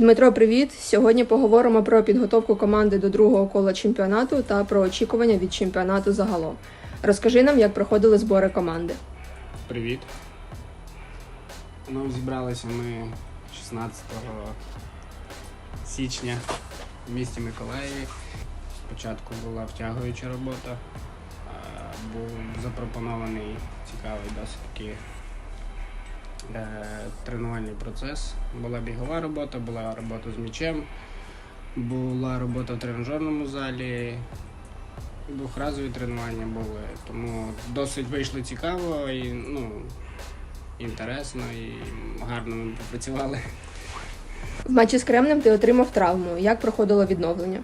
Дмитро, привіт! Сьогодні поговоримо про підготовку команди до другого кола чемпіонату та про очікування від чемпіонату загалом. Розкажи нам, як проходили збори команди. Привіт. Ну, зібралися ми 16 січня в місті Миколаєві. Спочатку була втягуюча робота, був запропонований цікавий досить такий тренувальний процес. Була бігова робота, була робота з м'ячем, була робота в тренажерному залі, двохразові тренування були, тому досить вийшло цікаво і ну, інтересно і гарно ми попрацювали. В матчі з Кремнем ти отримав травму. Як проходило відновлення?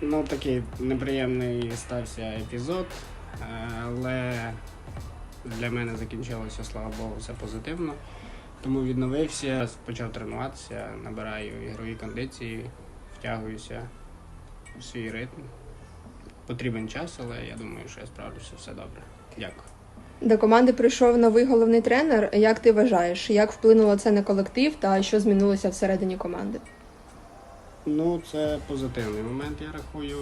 Ну, такий неприємний стався епізод, е, але для мене закінчилося, слава Богу, все позитивно. Тому відновився, почав тренуватися, набираю ігрові кондиції, втягуюся в свій ритм. Потрібен час, але я думаю, що я справлюся все добре. Дякую. До команди прийшов новий головний тренер. Як ти вважаєш, як вплинуло це на колектив та що змінилося всередині команди? Ну, це позитивний момент, я рахую.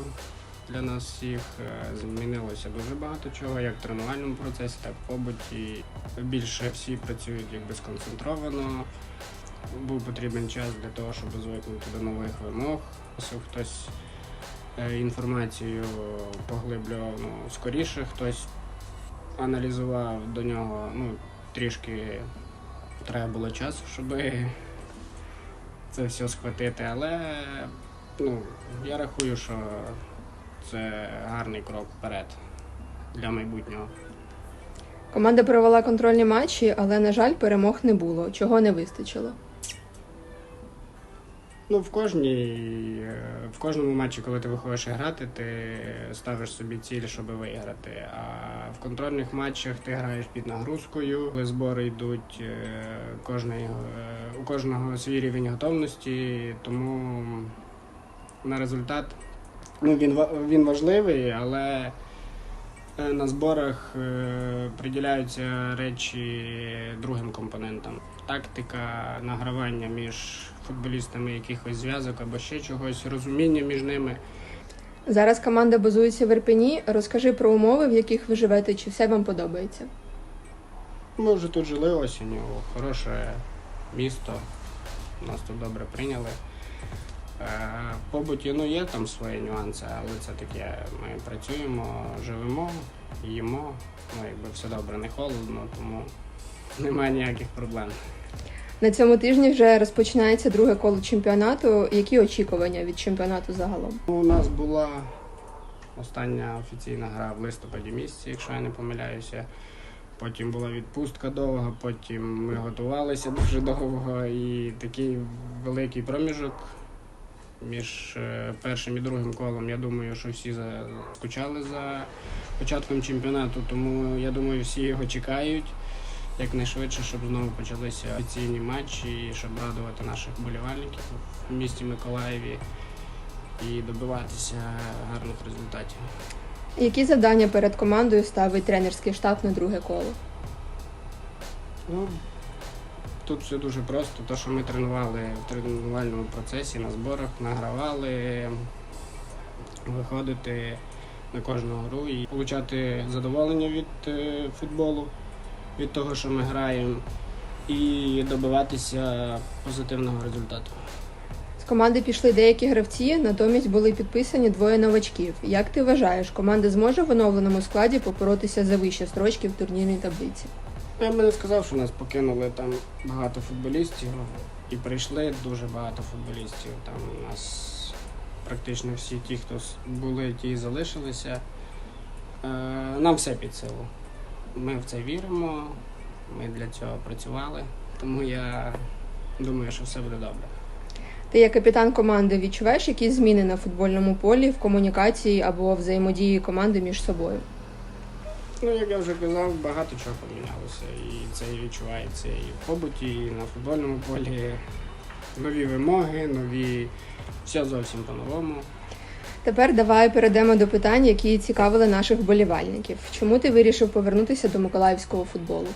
Для нас всіх Е, змінилося дуже багато чого, як в тренувальному процесі, так в побуті. Більше всі працюють якби сконцентровано. Був потрібен час для того, щоб звикнути до нових вимог. Хтось е, інформацію поглиблював ну, скоріше, хтось аналізував до нього ну, трішки треба було часу, щоб це все схватити, але ну, я рахую, що це гарний крок вперед для майбутнього. Команда провела контрольні матчі, але, на жаль, перемог не було. Чого не вистачило? Ну, в кожній, е, в кожному матчі, коли ти виходиш грати, ти ставиш собі ціль, щоб виграти. А в контрольних матчах ти граєш під нагрузкою, коли збори йдуть е, кожний, е, у кожного свій рівень готовності, тому на результат ну, він, він важливий, але е, на зборах е, приділяються речі другим компонентам. Тактика, награвання між футболістами якихось зв'язок або ще чогось, розуміння між ними. Зараз команда базується в Ірпені. Розкажи про умови, в яких ви живете, чи все вам подобається. Ми вже тут жили осінню, хороше місто, нас тут добре прийняли. Е, побуті ну, є там свої нюанси, але це таке. Ми працюємо, живемо, їмо. Ну, якби все добре, не холодно, тому немає ніяких проблем. На цьому тижні вже розпочинається друге коло чемпіонату. Які очікування від чемпіонату загалом? Ну, У нас була остання офіційна гра в листопаді місяці, якщо я не помиляюся. Потім була відпустка довга, потім ми готувалися дуже довго і такий великий проміжок між е, першим і другим колом. Я думаю, що всі скучали за початком чемпіонату, тому я думаю, всі його чекають якнайшвидше, щоб знову почалися офіційні матчі, і щоб радувати наших болівальників в місті Миколаєві і добиватися гарних результатів. Які завдання перед командою ставить тренерський штаб на друге коло? Ну, тут все дуже просто. Те, що ми тренували в тренувальному процесі, на зборах, награвали, виходити на кожну гру і отримати задоволення від е, футболу, від того, що ми граємо, і добиватися позитивного результату. З команди пішли деякі гравці, натомість були підписані двоє новачків. Як ти вважаєш, команда зможе в оновленому складі попоротися за вищі строчки в турнірній таблиці? Я би не сказав, що нас покинули там багато футболістів і прийшли дуже багато футболістів. Там у нас практично всі ті, хто були, ті і залишилися. Е, Нам все під силу. Ми в це віримо, ми для цього працювали, тому я думаю, що все буде добре. Ти як капітан команди відчуваєш якісь зміни на футбольному полі в комунікації або взаємодії команди між собою? Ну, як я вже казав, багато чого помінялося. І це і відчувається і в побуті, і на футбольному полі. Нові вимоги, нові. Все зовсім по-новому. Тепер давай перейдемо до питань, які цікавили наших вболівальників. Чому ти вирішив повернутися до миколаївського футболу?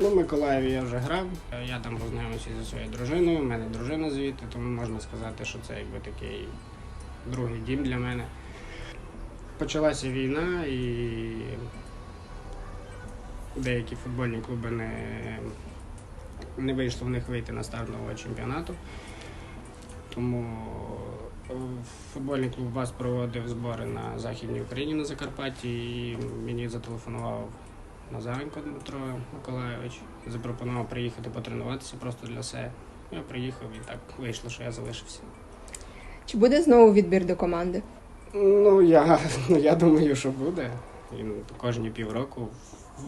Ну, в Миколаєві я вже грав. Я там познайомився зі своєю дружиною. У мене дружина звідти, тому можна сказати, що це якби такий другий дім для мене. Почалася війна і деякі футбольні клуби не, не вийшло в них вийти на старт нового чемпіонату. Тому е, футбольний клуб ВАЗ проводив збори на Західній Україні на Закарпатті і мені зателефонував Назаренко Дмитро Миколайович. Запропонував приїхати потренуватися просто для себе. Я приїхав і так вийшло, що я залишився. Чи буде знову відбір до команди? Ну, я, ну, я думаю, що буде. Він кожні півроку.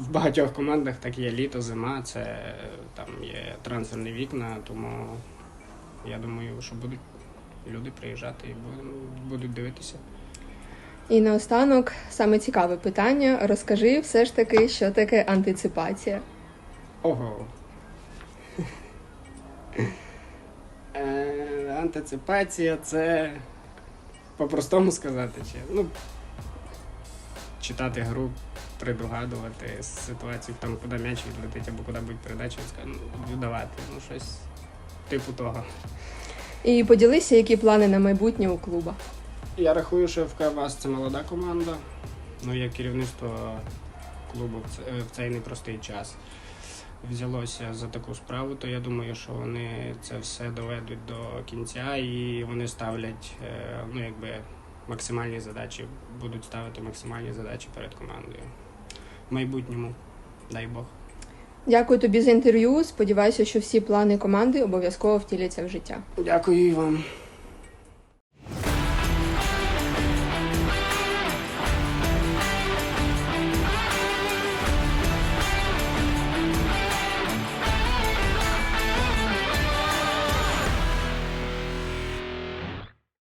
В багатьох командах так є літо, зима, це там є трансферні вікна, тому я думаю, що будуть люди приїжджати і будуть, будуть дивитися. І наостанок саме цікаве питання. Розкажи все ж таки, що таке антиципація. Ого. Е, антиципація це по-простому сказати, чи ну, читати гру, предугадувати ситуацію, там, куди м'яч відлетить або куди будь передача, ну, віддавати. Ну, щось типу того. І поділися, які плани на майбутнє у клуба. Я рахую, що ФК ВАЗ це молода команда. Ну, як керівництво клубу в цей непростий час взялося за таку справу, то я думаю, що вони це все доведуть до кінця і вони ставлять е, ну, якби, максимальні задачі, будуть ставити максимальні задачі перед командою. В майбутньому, дай Бог. Дякую тобі за інтерв'ю. Сподіваюся, що всі плани команди обов'язково втіляться в життя. Дякую і вам.